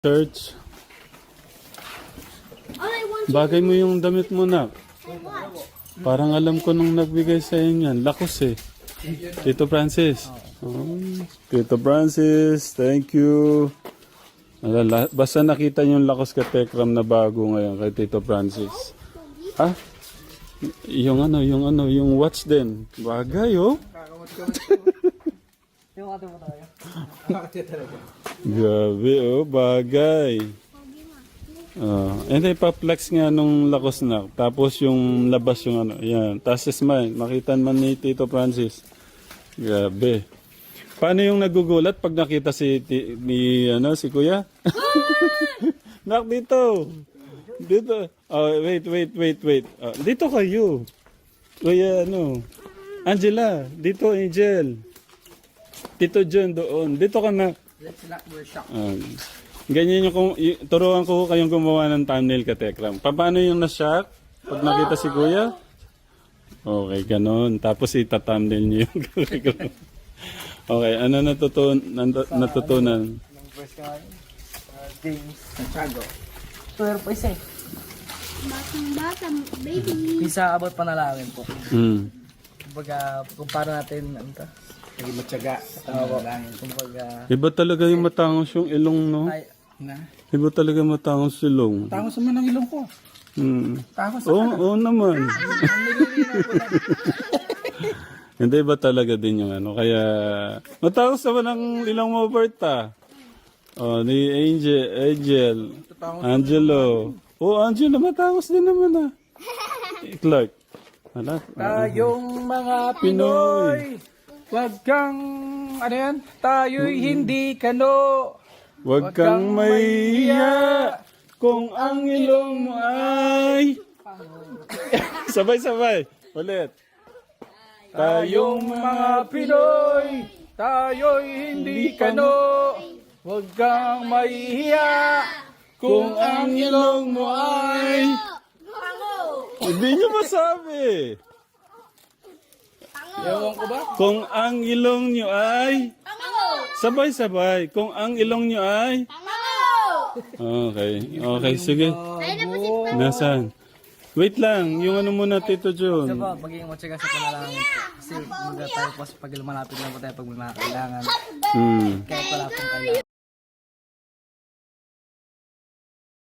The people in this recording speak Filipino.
Church. Bagay mo yung damit mo na. Parang alam ko nung nagbigay sa inyo yan. Lakos eh. Tito Francis. Oh, Tito Francis, thank you. Alala, basta nakita yung lakos ka Tekram na bago ngayon kay Tito Francis. Ah? Yung ano, yung ano, yung watch din. Bagay oh. Yung ating mo tayo. Grabe oh, bagay. Ah, hindi pa-flex nga nung lakos na. Tapos yung labas yung ano, yan. Tapos smile, makita man ni Tito Francis. Grabe. Paano yung nagugulat pag nakita si ti- ni ano si Kuya? Nak dito. Dito. Oh, wait, wait, wait, wait. Ah, dito kayo. Kuya ano? Angela, dito Angel. Tito John doon. Dito ka na. Let's not wear shock. Ah, ganyan yung, kung- y- turuan ko kayong gumawa ng thumbnail ka, Tekram. Pa- Paano yung na-shock? Pag nakita si Kuya? Okay, ganun. Tapos ita-thumbnail niyo yung curriculum. Okay, ano natutun nat- natutunan? Nung first ka ngayon. Uh, James Santiago. Pero pa isa eh. Batang bata, baby. Isa about panalangin po. Hmm. Kumbaga, kumpara natin, ano to? Naging matyaga sa panalangin. Kumbaga, Iba talaga yung matangos yung ilong, no? ay, Na? Iba talaga matangos yung ilong. Tangos naman ang ilong ko. Hmm. Tangos Oo, oo naman. Hindi ba talaga din yung ano? Kaya, matangos naman ang ilong mo, Berta. Oh, ni Angel, Angel, Angelo. Oh, Angelo, matangos din naman ah. Eh, Clark. Ala, Tayong mga Pinoy, wag kang, ano yan? Tayo'y hindi kano. Huwag kang mahiya kung ang ilong mo ay... Sabay-sabay. Ulit. Tayong mga Pinoy, tayo'y hindi kano. Wag kang mahihiya Kung ang ilong mo ay... Hindi niyo masabi. Ewan ko ba? Kung ang ilong niyo ay... Sabay-sabay. Kung ang ilong niyo ay... Okay. Okay, sige. Nasaan? Wait lang. Yung ano muna, Tito isa John. po, magiging matyaga sa panalangin po. Kasi kumbaga tayo po sa pag malapit lang po tayo pag may mga kailangan. Hmm. Kaya wala pong kailangan.